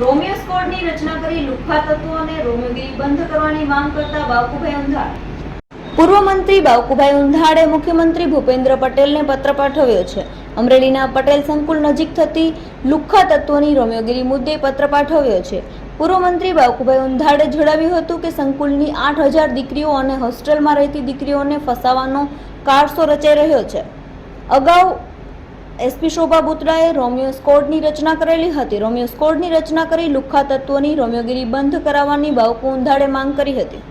Romeo સ્કોડની રચના કરી લુખ્ખા તત્વો અને રોમિયોગીરી બંધ કરવાની માંગ કરતા બાવકુભાઈ ઉંધાડ પૂર્વ મંત્રી બાવકુભાઈ ઉંધાડે મુખ્યમંત્રી ભૂપેન્દ્ર પટેલને પત્ર પાઠવ્યો છે. અમરેલીના પટેલ સંકુલ નજીક થતી લુખ્ખા તત્વોની રોમિયોગીરી મુદ્દે પત્ર પાઠવ્યો છે. પૂર્વ મંત્રી બાવકુભાઈ ઉંધાડે જણાવ્યું હતું કે સંકુલની આઠ હજાર દીકરીઓ અને હોસ્ટેલમાં રહેતી દીકરીઓને ફસાવાનો કારસો રચાઈ રહ્યો છે. અગાઉ એસપી શોભા બુત્રાએ રોમિયો સ્કોડની રચના કરેલી હતી. રોમિયો સ્કોડની રચના કરી લુખ્ખા તત્વોની રોમિયોગીરી બંધ કરાવવાની ભાવકો ઉંધાડે માંગ કરી હતી.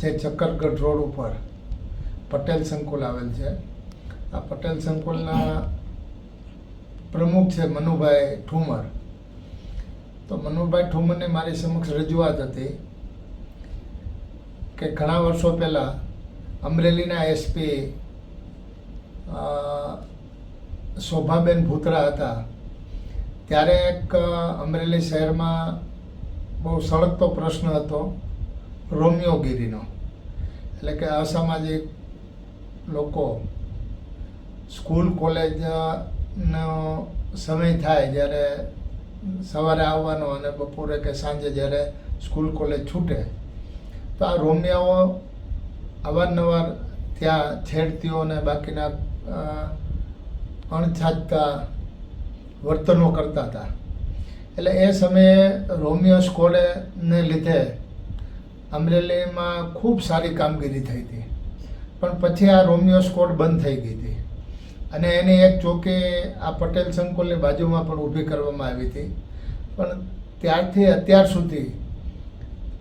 જે ચક્કરગઢ રોડ ઉપર પટેલ સંકુલ આવેલ છે. આ પટેલ સંકુલના પ્રમુખ છે મનુભાઈ ઠુમર. તો મનુભાઈ ઠુમરને મારી સમક્ષ રજૂઆત હતી કે ઘણા વર્ષો પહેલાં અમરેલીના એસપી શોભાબેન ભૂતરા હતા. ત્યારે એક અમરેલી શહેરમાં બહુ સળગતો પ્રશ્ન હતો રોમિયોગીરીનો એટલે કે અસામાજિક લોકો સ્કૂલ, કોલેજનો સમય થાય જ્યારે સવારે આવવાનો અને બપોરે કે સાંજે જ્યારે સ્કૂલ, કોલેજ છૂટે. તો આ રોમિયાઓ અવારનવાર ત્યાં છેડતીઓ અને બાકીના અણછાજતા વર્તનો કરતા હતા. એટલે એ સમયે રોમિયો સ્કોડને લીધે અમરેલીમાં ખૂબ સારી કામગીરી થઈ હતી. પણ પછી આ રોમિયો સ્કોડ બંધ થઈ ગઈ હતી. અને એની એક ચોકી આ પટેલ સંકુલની બાજુમાં પણ ઊભી કરવામાં આવી હતી. પણ ત્યારથી અત્યાર સુધી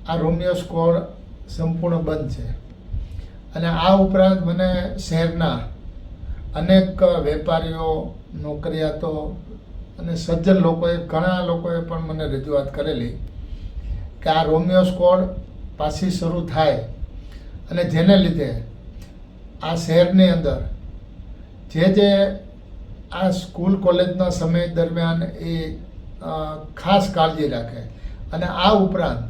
આ રોમિયો સ્કોડ સંપૂર્ણ બંધ છે. અને આ ઉપરાંત મને શહેરના અનેક વેપારીઓ, નોકરિયાતો અને સજ્જન લોકોએ, ઘણા લોકોએ પણ મને રજૂઆત કરેલી કે આ રોમિયો સ્કોડ પાછી શરૂ થાય અને જેને લીધે આ શહેરની અંદર જે જે આ સ્કૂલ કોલેજના સમય દરમિયાન એ ખાસ કાળજી રાખે અને આ ઉપરાંત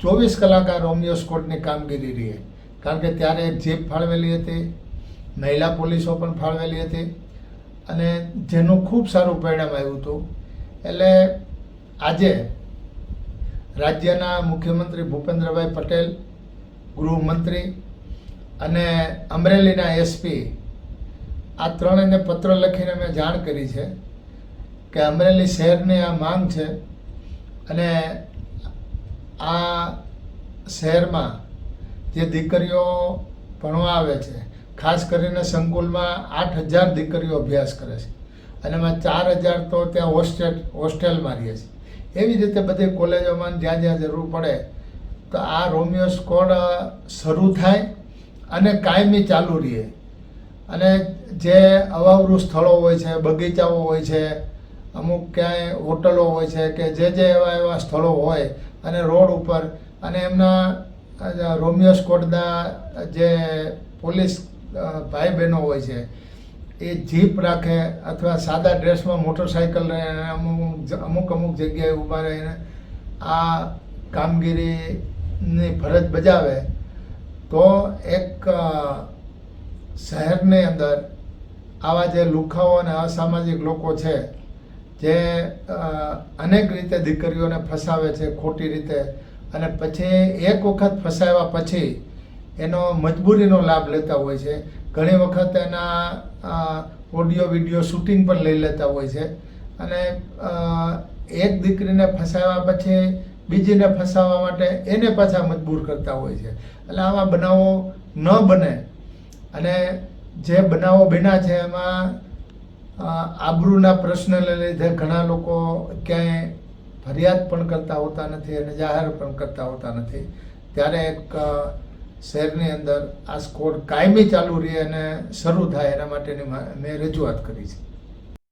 ચોવીસ કલાક આ રોમિયો સ્કોડની કામગીરી રહે. કારણ કે ત્યારે જીપ ફાળવેલી હતી મહિલા પોલીસો પણ ફાળવેલી હતી અને જેનું ખૂબ સારું પરિણામ આવ્યું હતું. એટલે આજે રાજ્યના મુખ્યમંત્રી ભૂપેન્દ્રભાઈ પટેલ, ગૃહમંત્રી અને અમરેલીના એસપી આ ત્રણેયને પત્ર લખીને મેં જાણ કરી છે કે અમરેલી શહેરની આ માંગ છે અને આ શહેરમાં જે દીકરીઓ ભણવા આવે છે ખાસ કરીને સંકુલમાં આઠ હજાર દીકરીઓ અભ્યાસ કરે છે. અને એમાં ચાર હજાર તો ત્યાં હોસ્ટેલ, હોસ્ટેલમાં રહે છે. એવી રીતે બધી કોલેજોમાં જ્યાં જ્યાં જરૂર પડે, તો આ રોમિયો સ્કોડ શરૂ થાય અને કાયમી ચાલુ રહે. અને જે અવાવરું સ્થળો હોય છે, બગીચાઓ હોય છે, અમુક ક્યાંય હોટલો હોય છે કે જે જે એવા એવા સ્થળો હોય અને રોડ ઉપર અને એમના રોમિયો સ્કોડના જે પોલીસ ભાઈ બહેનો હોય છે, એ જીપ રાખે અથવા સાદા ડ્રેસમાં મોટરસાઇકલ રહે, અને અમુક અમુક અમુક જગ્યાએ ઊભા રહીને આ કામગીરીની ફરજ બજાવે, તો એક શહેરની અંદર આવા જે લુખાઓ અને અસામાજિક લોકો છે, જે અનેક રીતે દીકરીઓને ફસાવે છે ખોટી રીતે, અને પછી એક વખત ફસાવ્યા પછી એનો મજબૂરીનો લાભ લેતા હોય છે. ઘણી વખત એના ઓડિયો, વીડિયો શૂટિંગ પણ લઈ લેતા હોય છે. અને એક દીકરીને ફસાવ્યા પછી બીજીને ફસાવવા માટે એને પાછા મજબૂર કરતા હોય છે. એટલે આવા બનાવો ન બને. અને જે બનાવો બન્યા છે એમાં આબરૂના પ્રશ્નને લીધે ઘણા લોકો ક્યાંય ફરિયાદ પણ કરતા હોતા નથી અને જાહેર પણ કરતા હોતા નથી. ત્યારે એક શહેરની અંદર આ સ્કોડ કાયમી ચાલુ રહે અને શરૂ થાય એના માટેની મેં રજૂઆત કરી છે.